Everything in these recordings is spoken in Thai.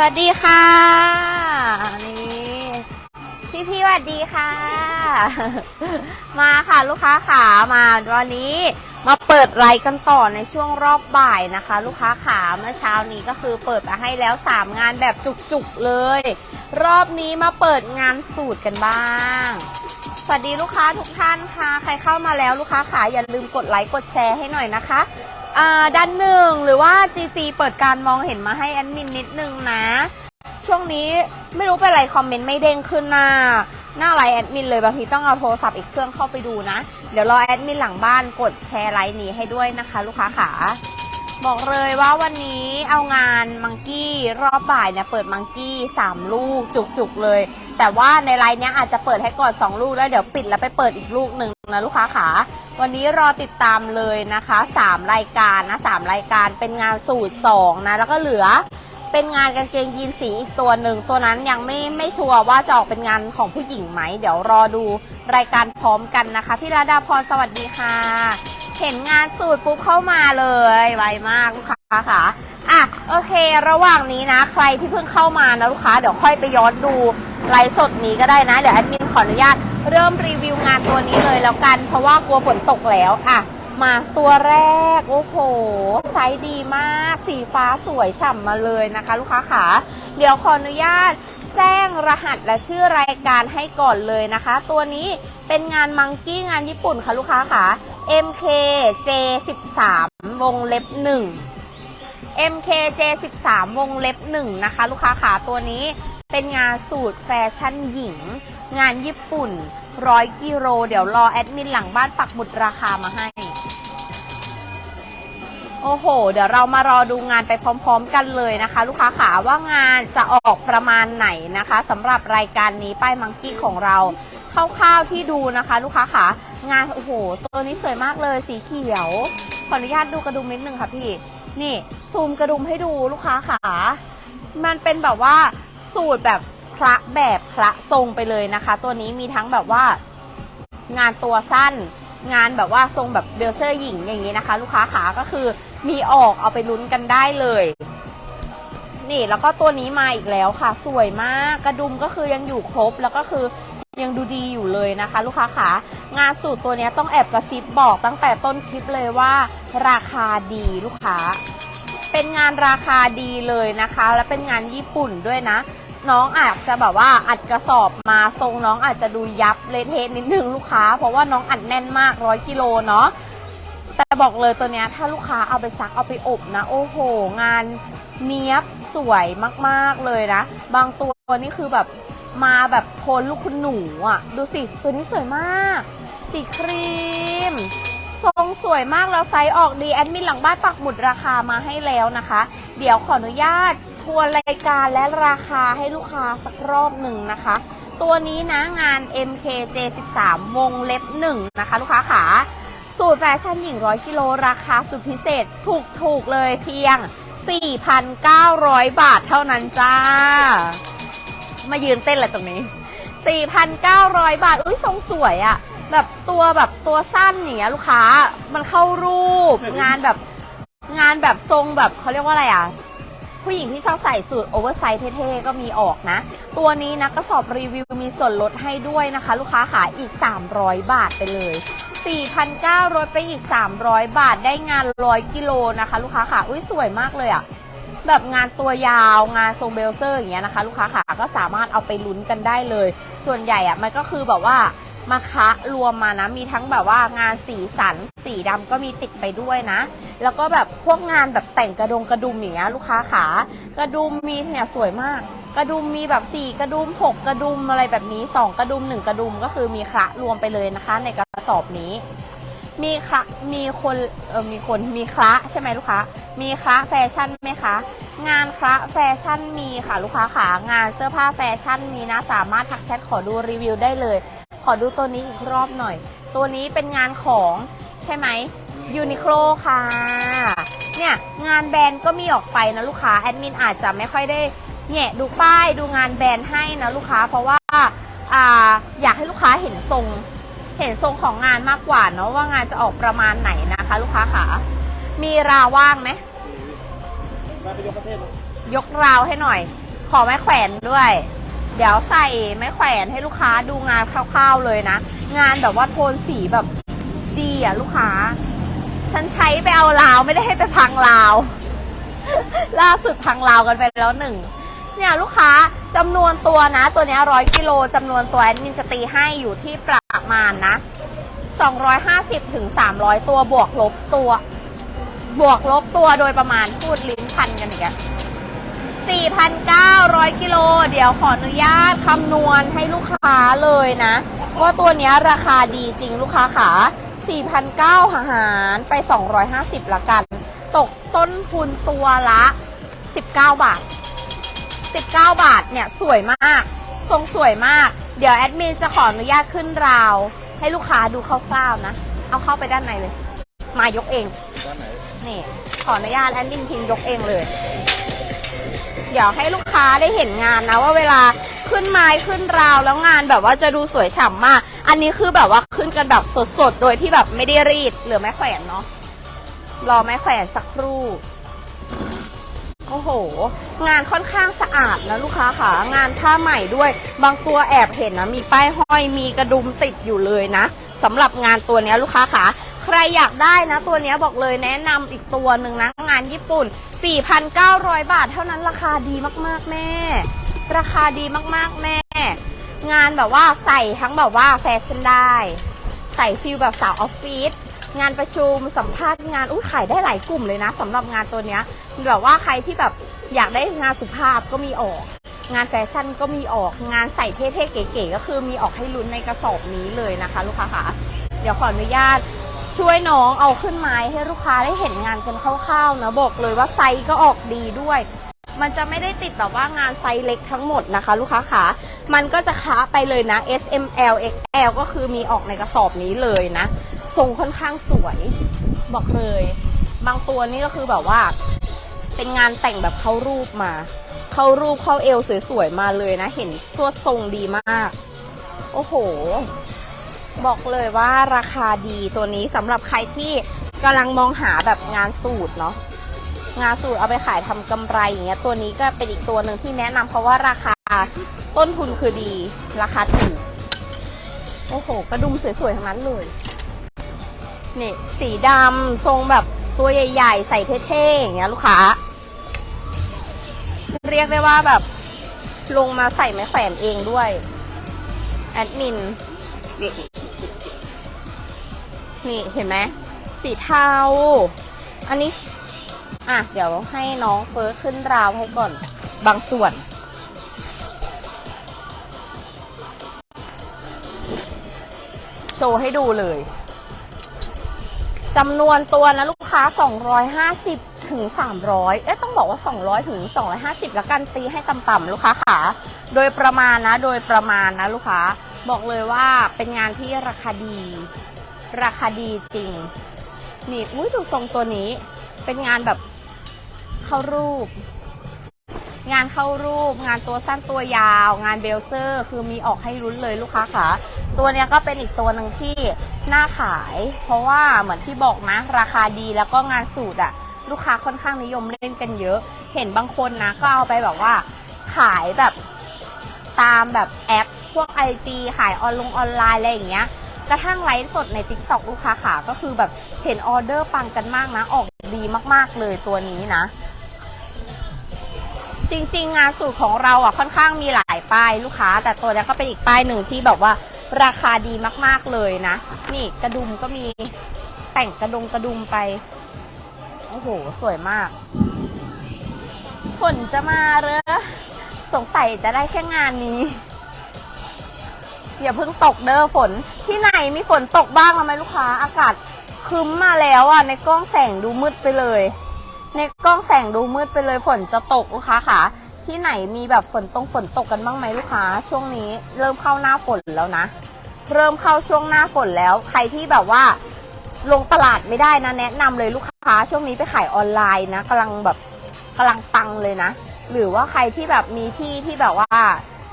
วัสดีค่ะ นี่พี่พี่ๆสวัสดีค่ะ มาค่ะลูกค้าขามาวันนี้มาเปิดไลฟ์กันต่อในช่วงรอบบ่ายนะคะ ลูกค้าขาเมื่อเช้านี้ก็คือเปิดมาให้แล้ว 3 งานแบบจุกๆเลย รอบนี้มาเปิดงานสูตรกันบ้าง สวัสดีลูกค้าทุกท่านค่ะ ใครเข้ามาแล้วลูกค้าขาอย่าลืมกดไลค์กดแชร์ให้หน่อยนะคะ อ่าด้านหนึ่งหรือว่า GC เปิดการมองเห็นมาให้แอดมินนิดนึงนะ ช่วงนี้ไม่รู้เป็นไรคอมเมนต์ไม่เด้งขึ้นหน้า หน้าไลน์แอดมินเลยบางทีต้องเอาโทรศัพท์อีกเครื่องเข้าไปดูนะ เดี๋ยวรอแอดมินหลังบ้านกดแชร์ไลน์นี้ให้ด้วยนะคะ ลูกค้าขาบอกเลยว่าวันนี้เอางานมังกี้รอบบ่ายเนี่ยเปิดมังกี้ 3 ลูกจุกๆเลย แต่ว่าในไลน์เนี้ยอาจจะเปิดให้ก่อน2ลูกแล้วเดี๋ยวปิดแล้วไปเปิดอีกลูกหนึ่งนะลูกค้าขาวันนี้รอติดตามเลยนะคะ 3 รายการนะ3รายการเป็นงานสูตร2นะแล้วก็เหลือเป็นงานกางเกงยีนสีอีกตัวหนึ่งตัวนั้นยังไม่ไม่ชัวร์ว่าจะออกเป็นงานของผู้หญิงไหม เดี๋ยวรอดูรายการพร้อมกันนะคะพี่ราดาพรสวัสดีค่ะ เห็นงานสูตรปุ๊บเข้ามาเลยไวมากลูกค้าค่ะอะโอเค ระหว่างนี้นะ ใครที่เพิ่งเข้ามานะลูกค้าเดี๋ยวค่อยไปย้อนดู ไลฟ์สดนี้ก็ได้นะ เดี๋ยวแอดมินขออนุญาตเริ่มรีวิวงานตัวนี้เลยแล้วกัน เพราะว่ากลัวฝนตกแล้วอะมาตัวแรก โอ้โห ไซส์ดีมาก สีฟ้าสวยฉ่ำมาเลยนะคะ ลูกค้าขาเดี๋ยวขออนุญาตแจ้งรหัสและชื่อรายการให้ก่อนเลยนะคะ ตัวนี้เป็นงานมังกี้งานญี่ปุ่นค่ะลูกค้าขา MKJ13 วงเล็บ 1 MKJ13 วงเล็บ 1 นะคะ ลูกค้าขาตัวนี้ เป็นงานสูตรแฟชั่นหญิง งานญี่ปุ่นร้อยกิโลเดี๋ยวรอแอดมินหลังบ้านปักหมุดราคามาให้ โอ้โห เดี๋ยวเรามารอดูงานไปพร้อม ๆ กันเลยนะคะ ลูกค้าขาว่างานจะออกประมาณไหนนะคะสำหรับรายการนี้ป้ายมังกี้ของเราคร่าวๆที่ดูนะคะ ลูกค้าขางานโอ้โห ตัวนี้สวยมากเลยสีเขียว ขออนุญาตดูกระดุมนิดนึงค่ะพี่ นี่ซูมกระดุมให้ดูลูกค้าขามันเป็นแบบว่า สูตรแบบพระแบบพระทรงไปเลยนะคะ ตัวนี้มีทั้งแบบว่างานตัวสั้น งานแบบว่าทรงแบบเบลเซอร์หญิงอย่างนี้นะคะ ลูกค้าขาก็คือมีออกเอาไปลุ้นกันได้เลย นี่แล้วก็ตัวนี้มาอีกแล้วค่ะ สวยมากกระดุมก็คือยังอยู่ครบแล้วก็คือยังดูดีอยู่เลยนะคะ ลูกค้าขางานสูตรตัวนี้ต้องแอบกระซิบบอกตั้งแต่ต้นคลิปเลยว่า ราคาดีลูกค้า เป็นงานราคาดีเลยนะคะ และเป็นงานญี่ปุ่นด้วยนะ น้องอาจจะแบบว่าอัดกระสอบมาทรงน้องอาจจะดูยับเละเทะนิดนึงลูกค้า เพราะว่าน้องอัดแน่นมากร้อยกิโลเนาะแต่บอกเลยตัวเนี้ยถ้าลูกค้าเอาไปซักเอาไปอบนะ โอ้โห งานเนี้ยบสวยมากๆเลยนะ บางตัวนี่คือแบบมาแบบโทนลูกคุณหนูอะ ดูสิ ตัวนี้สวยมาก สีครีม ทรงสวยมากแล้วไซส์ออกดีแอดมินหลังบ้านปักหมุดราคามาให้แล้วนะคะ เดี๋ยวขออนุญาตทวนรายการและราคาให้ลูกค้าสักรอบหนึ่งนะคะ ตัวนี้นะงาน MKJ13 วงเล็บ1นะคะ ลูกค้าขาสูตรแฟชั่นหญิงร้อยกิโลราคาสุดพิเศษถูกถูกๆเลยเพียง 4,900 บาทเท่านั้นจ้า มายืนเต้นอะไรตรงนี้ 4,900 บาท อุ้ยทรงสวยอะ แบบตัวแบบตัวสั้นอย่างเงี้ยลูกค้ามันเข้ารูปงานแบบงานแบบทรงแบบเขาเรียกว่าอะไรอะผู้หญิงที่ชอบใส่สูทโอเวอร์ไซส์เท่ๆ ก็มีออกนะ ตัวนี้นะกระสอบรีวิวมีส่วนลดให้ด้วยนะคะ ลูกค้าขาอีก 300 บาทไปเลย4,900ลดไปอีก 300 บาทได้งานร้อยกิโลนะคะ ลูกค้าขาอุ้ยสวยมากเลยอะแบบงานตัวยาวงานทรงเบลเซอร์อย่างเงี้ยนะคะ ลูกค้าขาก็สามารถเอาไปลุ้นกันได้เลย ส่วนใหญ่อะมันก็คือแบบว่า มาคะรวมมานะ มีทั้งแบบว่างานสีสัน สีดำก็มีติดไปด้วยนะ แล้วก็แบบพวกงานแบบแต่งกระดงกระดุมอย่างเงี้ยลูกค้าขากระดุมมีเนี่ยสวยมาก กระดุมมีแบบสี่กระดุมหกกระดุมอะไรแบบนี้สองกระดุมหนึ่งกระดุมก็คือมีคละรวมไปเลยนะคะ ในกระสอบนี้มีคะมีคนเออมีคนมีคละใช่ไหมลูกค้า มีคละแฟชั่นไหมคะ งานคละแฟชั่นมีค่ะลูกค้าขางานเสื้อผ้าแฟชั่นมีนะสามารถทักแชทขอดูรีวิวได้เลย อดูตัวนี้อีกรอบหน่อย ตัวนี้เป็นงานของใช่ไหมยูนิโคลค่ะ เนี่ยงานแบรนด์ก็มีออกไปนะลูกค้าแอดมินอาจจะไม่ค่อยได้แงะดูป้ายดูงานแบรนด์ให้นะลูกค้า เพราะว่าอ่าอยากให้ลูกค้าเห็นทรง เห็นทรงของงานมากกว่าเนาะว่างานจะออกประมาณไหนนะคะ ลูกค้าขามีราวว่างไหมมาไปยกประเทศเลยยกราวให้หน่อย ขอไม้แขวนด้วย เดี๋ยวใส่ไม้แขวนให้ลูกค้าดูงานคร่าวๆเลยนะ งานแบบว่าโทนสีแบบดีอะลูกค้า ฉันใช้ไปเอาลาวไม่ได้ให้ไปพังลาว ล่าสุดพังลาวกันไปแล้วหนึ่งเนี่ยลูกค้าจำนวนตัวนะ ตัวนี้ร้อยกิโลจำนวนตัวแอดมินจะตีให้อยู่ที่ประมาณนะ250ถึง300 ตัวบวกลบตัว บวกลบตัวโดยประมาณพูดลิ้นพันกันอีกอะ 4,900 กิโล เดี๋ยวขออนุญาตคำนวณให้ลูกค้าเลยนะว่าตัวเนี้ยราคาดีจริงลูกค้าขา4,900หารไป 250 ละกัน ตกต้นทุนตัวละ 19 บาท 19 บาทเนี่ย สวยมาก ทรงสวยมาก เดี๋ยวแอดมินจะขออนุญาตขึ้นราว ให้ลูกค้าดูคร่าวๆนะ เอาเข้าไปด้านในเลย มายกเอง ด้านไหน นี่ ขออนุญาตแอดมินพิมพ์ยกเองเลย เดี๋ยวให้ลูกค้าได้เห็นงานนะว่าเวลาขึ้นไม้ขึ้นราวแล้วงานแบบว่าจะดูสวยฉ่ำมาก อันนี้คือแบบว่าขึ้นกันแบบสดๆ โดยที่แบบไม่ได้รีดหลือไม้แขวนเนาะรอไม้แขวนสักครู่โอ้โห งานค่อนข้างสะอาดนะลูกค้าค่ะ งานผ้าใหม่ด้วย บางตัวแอบเห็นนะ มีป้ายห้อย มีกระดุมติดอยู่เลยนะสำหรับงานตัวนี้ลูกค้าค่ะ ใครอยากได้นะ ตัวนี้บอกเลยแนะนำอีกตัวหนึ่งนะ งานญี่ปุ่น 4,900 บาท เท่านั้นราคาดีมากๆแม่ ราคาดีมากๆแม่ งานแบบว่าใส่ทั้งแบบว่าแฟชั่นได้ ใส่ฟิลแบบสาวออฟฟิศงานประชุมสัมภาษณ์งานอุ้ยขายได้หลายกลุ่มเลยนะสำหรับงานตัวเนี้ยแบบว่าใครที่แบบอยากได้งานสุภาพก็มีออก งานแฟชั่นก็มีออกงานใส่เท่ๆเก๋ๆก็คือมีออกให้ลุ้นในกระสอบนี้เลยนะคะ ลูกค้าค่ะเดี๋ยวขออนุญาต ช่วยน้องเอาขึ้นไม้ให้ลูกค้าได้เห็นงานกันคร่าวๆนะบอกเลยว่าไซส์ก็ออกดีด้วย มันจะไม่ได้ติดแบบว่างานไซส์เล็กทั้งหมดนะคะ ลูกค้าขามันก็จะค้าไปเลยนะ S M L X L ก็คือมีออกในกระสอบนี้เลยนะทรงค่อนข้างสวย บอกเลย บางตัวนี่ก็คือแบบว่า เป็นงานแต่งแบบเข้ารูปมา เข้ารูปเข้าเอวสวยๆมาเลยนะ เห็นตัวทรงดีมาก โอ้โห บอกเลยว่าราคาดีตัวนี้สำหรับใครที่กำลังมองหาแบบงานสูตรเนาะงานสูตรเอาไปขายทำกำไรอย่างเงี้ยตัวนี้ก็เป็นอีกตัวหนึ่งที่แนะนำเพราะว่าราคาต้นทุนคือดี ราคาถูกโอ้โหกระดุมสวยๆทั้งนั้นเลยนี่สีดำทรงแบบตัวใหญ่ ๆ ใส่เท่ๆอย่างเงี้ยลูกค้า เรียกได้ว่าแบบลงมาใส่ไม้แขวนเองด้วย แอดมิน นี่เห็นไหมสีเทา อันนี้ อะ เดี๋ยวให้น้องเฟิร์สขึ้นราวให้ก่อนบางส่วน โชว์ให้ดูเลยจำนวนตัวนะลูกค้า 250 ถึง 300 เอ๊ะ ต้องบอกว่า 200 ถึง 250แล้วกันตีให้ต่ำๆลูกค้าขาโดยประมาณนะ โดยประมาณนะลูกค้า บอกเลยว่าเป็นงานที่ราคาดี ราคาดีจริง นี่อุ้ยดูทรงตัวนี้ เป็นงานแบบเข้ารูป งานเข้ารูป งานตัวสั้นตัวยาว งานเบลเซอร์ คือมีออกให้ลุ้นเลยลูกค้าค่ะ ตัวเนี้ยก็เป็นอีกตัวหนึ่งที่น่าขาย เพราะว่าเหมือนที่บอกนะ ราคาดีแล้วก็งานสูตรอะลูกค้าค่อนข้างนิยมเล่นกันเยอะ เห็นบางคนนะก็เอาไปแบบว่า ขายแบบตามแบบแอปพวก IG ขายออนลงออนไลน์อะไรอย่างเงี้ย กระทั่งไลฟ์สดใน t ิ k t o k ลูกค้าขาก็คือแบบเห็นออเดอร์ปังกันมากนะ ออกดีมากๆเลยตัวนี้นะ จริงๆ งานสูตรของเราอะค่อนข้างมีหลายป้ายลูกค้า แต่ตัวนี้ก็เป็นอีกป้ายหนึ่งที่แบบว่าราคาดีมากๆเลยนะ นี่กระดุมก็มีแต่งกระดุมกระดุมไป โอ้โห สวยมาก ฝนจะมาเหรอสงสัยจะได้แค่งานนี้ อย่าเพิ่งตกเด้อฝนที่ไหนมีฝนตกบ้างไหมลูกค้า อากาศคึ้มมาแล้วอะในกล้องแสงดูมืดไปเลย ในกล้องแสงดูมืดไปเลยฝนจะตกลูกค้าค่ะ ที่ไหนมีแบบฝนตรงฝนตกกันบ้างไหมลูกค้า ช่วงนี้เริ่มเข้าหน้าฝนแล้วนะ เริ่มเข้าช่วงหน้าฝนแล้ว ใครที่แบบว่า ลงตลาดไม่ได้นะแนะนำเลยลูกค้า ช่วงนี้ไปขายออนไลน์นะกำลังแบบกำลังตังเลยนะ หรือว่าใครที่แบบมีที่ที่แบบว่า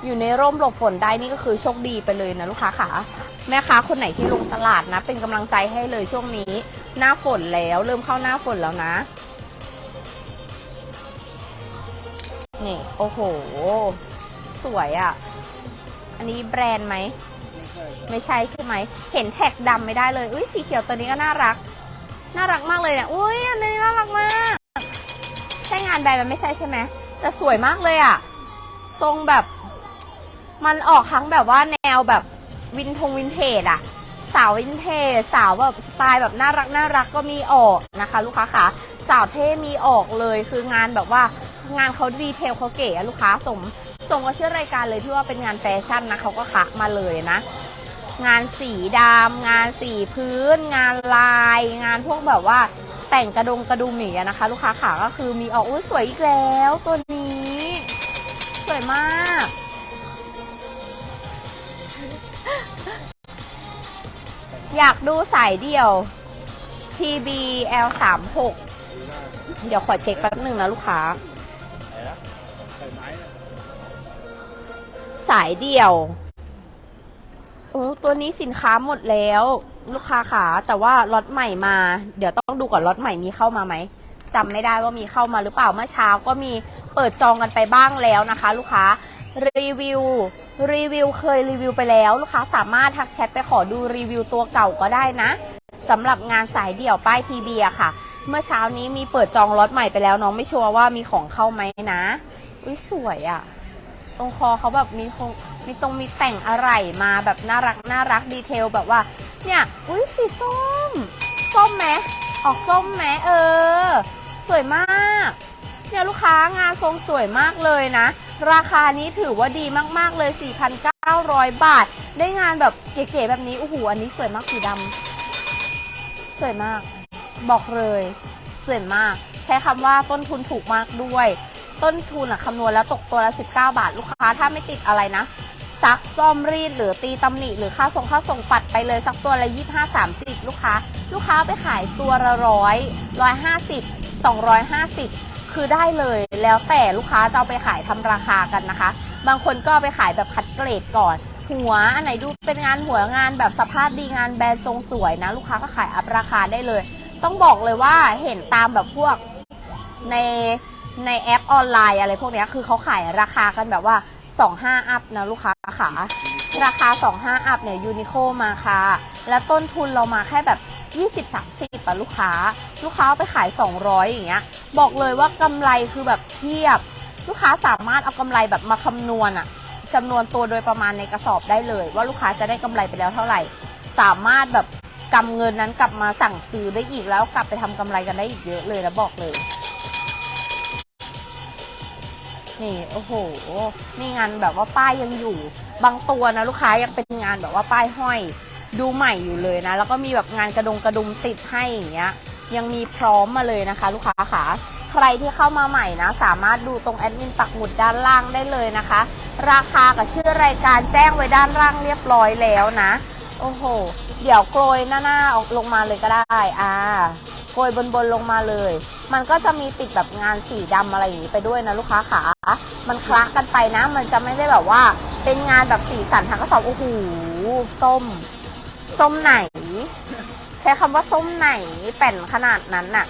อยู่ในร่มหลบฝนได้นี่ก็คือโชคดีไปเลยนะลูกค้าค่ะแม่ค้าคนไหนที่ลงตลาดนะ เป็นกำลังใจให้เลยช่วงนี้ หน้าฝนแล้วเริ่มเข้าหน้าฝนแล้วนะนี่โอ้โห สวยอะ่ะ อันนี้แบรนด์ไหม ไม่ใช่ใช่ไหม เห็นแท็กดำไม่ได้เลย อุ้ยสีเขียวตัวนี้ก็น่ารัก น่ารักมากเลยเนี่ยอุ้ยอันนี้น่ารักมาก ใช่งานแบรนด์มันไม่ใช่ใช่ไหมแต่สวยมากเลยอะ่ะ ทรงแบบ มันออกทั้งแบบว่าแนวแบบวินทงวินเทจอะสาววินเทจสาวแบบสไตล์แบบน่ารักน่ารักก็มีออกนะคะ ลูกค้าค่ะสาวเท่มีออกเลยคืองานแบบว่างานเขาดีเทลเขาเก๋อะลูกค้าสมสมกับชื่อรายการเลยที่ว่าเป็นงานแฟชั่นนะเขาก็คักมาเลยนะ งานสีดำงานสีพื้น งานลาย งานพวกแบบว่าแต่งกระดงกระดุมอย่างเงี้ยนะคะ ลูกค้าขาก็คือมีออกอุ้ยสวยอีกแล้ว ตัวนี้ สวยมาก อยากดูสายเดี่ยว TBL 3 6เดี๋ยวขอเช็คแป๊บหนึ่งนะลูกค้า สายเดี่ยวโอ้ตัวนี้สินค้าหมดแล้ว ลูกค้าขาแต่ว่าล็อตใหม่มา เดี๋ยวต้องดูก่อนล็อตใหม่มีเข้ามาไหมจำไม่ได้ว่ามีเข้ามาหรือเปล่าเมื่อเช้าก็มีเปิดจองกันไปบ้างแล้วนะคะ ลูกค้ารีวิว รีวิวเคยรีวิวไปแล้วลูกค้าสามารถทักแชทไปขอดูรีวิวตัวเก่าก็ได้นะสำหรับงานสายเดี่ยวป้ายทีเบียค่ะ เมื่อเช้านี้มีเปิดจองล็อตใหม่ไปแล้วน้องไม่ชัวร์ว่ามีของเข้าไหมนะอุ้ยสวยอะ่ะ ตรงคอเขาแบบมีคงมีตรงมีแต่งอะไรมาแบบน่ารักน่ารักดีเทลแบบว่า เนี่ยอุ้ยสีส้ม ส้มไหมออกส้มไหมเออ สวยมาก เนี่ยลูกค้างานทรงสวยมากเลยนะ ราคานี้ถือว่าดีมากๆเลย 4,900 บาท ได้งานแบบเก๋ๆแบบนี้โอ้โหอันนี้สวยมากสีดำสวยมาก บอกเลยสวยมาก ใช้คำว่าต้นทุนถูกมากด้วย ต้นทุนอะคำนวณแล้วตกตัวละ 19 บาท ลูกค้าถ้าไม่ติดอะไรนะซักซ่อมรีดหรือตีตำหนิหรือค่าส่งค่าส่งปัดไปเลยสักตัวละ25 30 ลูกค้า ลูกค้าไปขายตัวละร้อยร้อยห้าสิบสองร้อยห้าสิบ คือได้เลยแล้วแต่ลูกค้าจะเอาไปขายทำราคากันนะคะ บางคนก็ไปขายแบบคัดเกรดก่อน หัวอันไหนดูเป็นงานหัวงานแบบสภาพดีงานแบรนด์ทรงสวยนะ ลูกค้าก็ขายอัพราคาได้เลย ต้องบอกเลยว่าเห็นตามแบบพวกในในแอปออนไลน์อะไรพวกนี้คือเขาขายราคากันแบบว่า 25 อัพนะลูกค้าขาราคา 25 อัพเนี่ยยูนิโคมาค่ะ แล้วต้นทุนเรามาแค่แบบ 20-30อะลูกค้า ลูกค้าเอาไปขาย 200 อย่างเงี้ย บอกเลยว่ากำไรคือแบบเทียบ ลูกค้าสามารถเอากำไรแบบมาคำนวณอะจำนวนตัวโดยประมาณในกระสอบได้เลย ว่าลูกค้าจะได้กำไรไปแล้วเท่าไหร่ สามารถแบบกำเงินนั้นกลับมาสั่งซื้อได้อีกแล้วกลับไปทำกำไรกันได้อีกเยอะเลยนะบอกเลยนี่โอ้โห นี่งานแบบว่าป้ายยังอยู่ บางตัวนะลูกค้ายังเป็นงานแบบว่าป้ายห้อย ดูใหม่อยู่เลยนะ แล้วก็มีแบบงานกระดงกระดุมติดให้อย่างเงี้ย ยังมีพร้อมมาเลยนะคะ ลูกค้าขาใครที่เข้ามาใหม่นะ สามารถดูตรงแอดมินปักหมุดด้านล่างได้เลยนะคะ ราคากับชื่อรายการแจ้งไว้ด้านล่างเรียบร้อยแล้วนะ โอ้โห เดี๋ยวโกยหน้าๆออกลงมาเลยก็ได้ อ่าโกยบนบนๆลงมาเลย มันก็จะมีติดแบบงานสีดำอะไรอย่างนี้ไปด้วยนะลูกค้าขา มันคละกันไปนะ มันจะไม่ได้แบบว่า เป็นงานแบบสีสันทั้งกระสอบ โอ้โห ส้ม ส้มไหน ใช้คำว่าส้มไหนแป่นขนาดนั้นน่ะ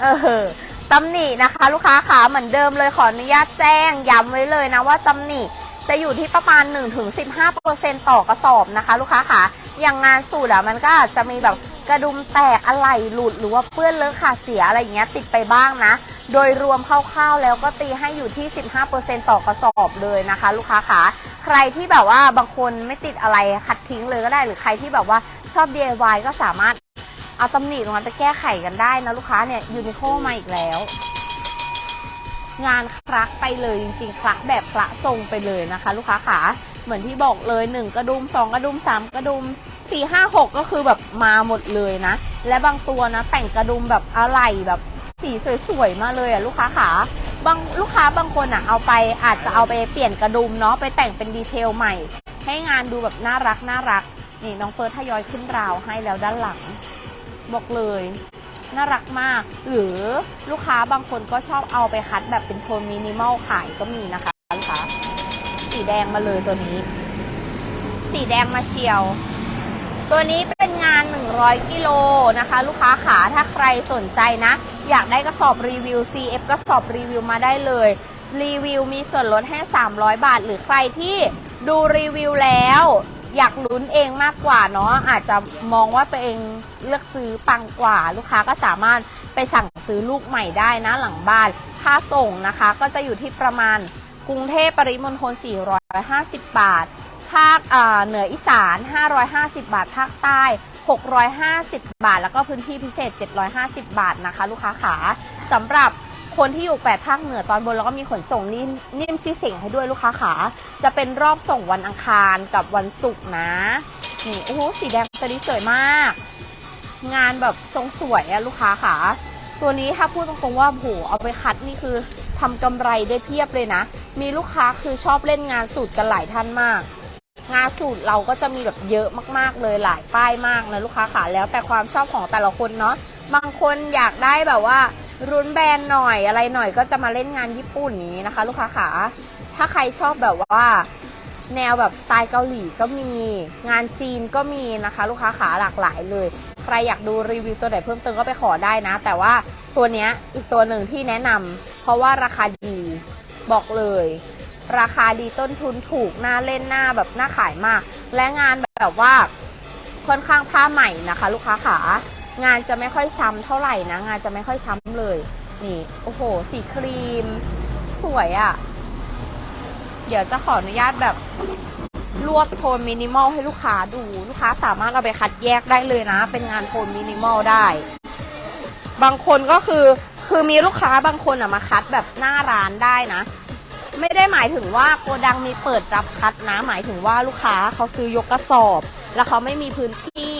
เออตำหนินะคะ ลูกค้าขาเหมือนเดิมเลยขออนุญาตแจ้งย้ำไว้เลยนะว่าตำหนิจะอยู่ที่ประมาณ 1-15%ต่อกระสอบนะคะ ลูกค้าขาอย่างงานสูตรอะมันก็อาจจะมีแบบกระดุมแตกอะไรหลุดหรือว่าเปื้อนเลอะขาดเสียอะไรอย่างเงี้ยติดไปบ้างนะ โดยรวมคร่าวๆแล้วก็ตีให้อยู่ที่ 15%ต่อกระสอบเลยนะคะ ลูกค้าขา ใครที่แบบว่าบางคนไม่ติดอะไรคัดทิ้งเลยก็ได้หรือใครที่แบบว่าชอบ DIY ก็สามารถเอาตำหนิตรงนั้นไปแก้ไขกันได้นะลูกค้าเนี่ยยูนิโคมาอีกแล้ว งานคลักไปเลยจริงๆคลักแบบคละทรงไปเลยนะคะ ลูกค้าขาเหมือนที่บอกเลย 1 กระดุม 2 กระดุม 3 กระดุม 4 5 6 ก็คือแบบมาหมดเลยนะ และบางตัวนะแต่งกระดุมแบบอะไรแบบสีสวยๆมาเลยอะลูกค้าขา บางลูกค้าบางคนอะเอาไปอาจจะเอาไปเปลี่ยนกระดุมเนาะไปแต่งเป็นดีเทลใหม่ ให้งานดูแบบน่ารักน่ารักนี่น้องเฟิร์สทยอยขึ้นราวให้แล้วด้านหลัง บอกเลย น่ารักมาก หรือลูกค้าบางคนก็ชอบเอาไปคัดแบบเป็นโทนมินิมอลขายก็มีนะคะลูกค้าสีแดงมาเลยตัวนี้ สีแดงมาเชียว ตัวนี้เป็นงาน 100 กิโลนะคะ ลูกค้าขาถ้าใครสนใจนะ อยากได้กระสอบรีวิว CF กระสอบรีวิวมาได้เลย รีวิวมีส่วนลดให้ 300 บาท หรือใครที่ดูรีวิวแล้ว อยากลุ้นเองมากกว่าเนาะอาจจะมองว่าตัวเองเลือกซื้อปังกว่า ลูกค้าก็สามารถไปสั่งซื้อลูกใหม่ได้นะหลังบ้านค่าส่งนะคะ ก็จะอยู่ที่ประมาณกรุงเทพปริมณฑล450 บาท ภาคเหนืออีสาน 550 บาท ภาคใต้ 650 บาท แล้วก็พื้นที่พิเศษ 750 บาทนะคะ ลูกค้าขาสำหรับคนที่อยู่แปดภาคเหนือตอนบนแล้วก็มีขนส่งนิ่มนิ่มซิเสิงให้ด้วยลูกค้าขาจะเป็นรอบส่งวันอังคารกับวันศุกร์นะนี่โอ้โหสีแดงตัวนี้สวยมาก งานแบบทรงสวยอะลูกค้าขาตัวนี้ถ้าพูดตรงๆว่าโหเอาไปคัดนี่คือทำกำไรได้เพียบเลยนะ มีลูกค้าคือชอบเล่นงานสูตรกันหลายท่านมาก งานสูตรเราก็จะมีแบบเยอะมากๆเลยหลายป้ายมากนะลูกค้าขาแล้วแต่ความชอบของแต่ละคนเนาะบางคนอยากได้แบบว่ารุนแบรนด์หน่อยอะไรหน่อยก็จะมาเล่นงานญี่ปุ่นนี้นะคะ ลูกค้าขาถ้าใครชอบแบบว่าแนวแบบสไตล์เกาหลีก็มีงานจีนก็มีนะคะ ลูกค้าขาหลากหลายเลย ใครอยากดูรีวิวตัวไหนเพิ่มเติมก็ไปขอได้นะ แต่ว่าตัวเนี้ยอีกตัวหนึ่งที่แนะนำเพราะว่าราคาดีบอกเลย ราคาดีต้นทุนถูกหน่าเล่นหน้าแบบหน่าขายมาก และงานแบบว่าค่อนข้างผ้าใหม่นะคะ ลูกค้าขางานจะไม่ค่อยช้ำเท่าไหร่นะ งานจะไม่ค่อยช้ำเลย นี่โอ้โห สีครีม สวยอะ่ะ เดี๋ยวจะขออนุญาตแบบรวบโทนมินิมอลให้ลูกค้าดูลูกค้าสามารถเอาไปคัดแยกได้เลยนะ เป็นงานโทนมินิมอลได้ บางคนก็คือคือมีลูกค้าบางคนอะมาคัดแบบหน้าร้านได้นะ ไม่ได้หมายถึงว่าโกดังมีเปิดรับคัดนะหมายถึงว่าลูกค้าเขาซื้อยกกระสอบ แล้วเขาไม่มีพื้นที่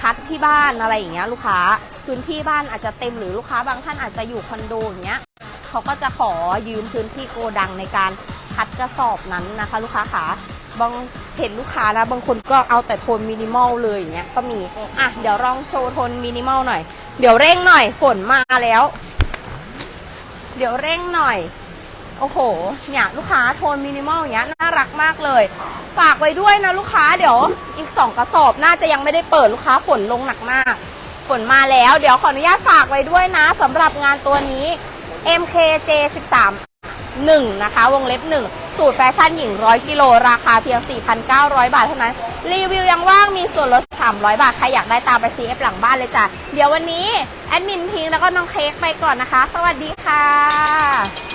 คัดที่บ้านอะไรอย่างเงี้ยลูกค้าพื้นที่บ้านอาจจะเต็มหรือลูกค้าบางท่านอาจจะอยู่คอนโดอย่างเงี้ยเขาก็จะขอยืมพื้นที่โกดังในการคัดกระสอบนั้นนะคะ ลูกค้าขาบางเห็นลูกค้านะบางคนก็เอาแต่โทนมินิมอลเลยอย่างเงี้ยก็มีอะเดี๋ยวลองโชว์โทนมินิมอลหน่อย เดี๋ยวเร่งหน่อยฝนมาแล้ว เดี๋ยวเร่งหน่อย โอ้โห เนี่ยลูกค้าโทนมินิมอลอย่างเงี้ยน่ารักมากเลย ฝากไว้ด้วยนะลูกค้าเดี๋ยวอีก 2 กระสอบน่าจะยังไม่ได้เปิดลูกค้าฝนลงหนักมาก ฝนมาแล้วเดี๋ยวขออนุญาตฝากไว้ด้วยนะสำหรับงานตัวนี้ MKJ 13 1 นะคะ วงเล็บ 1 สูตรแฟชั่นหญิง 100 กิโล ราคาเพียง 4,900 บาทเท่านั้น รีวิวยังว่างมีส่วนลด 300 บาท ใครอยากได้ตามไป CF หลังบ้านเลยจ้ะ เดี๋ยววันนี้ แอดมินพิงแล้วก็น้องเค้กไปก่อนนะคะ สวัสดีค่ะ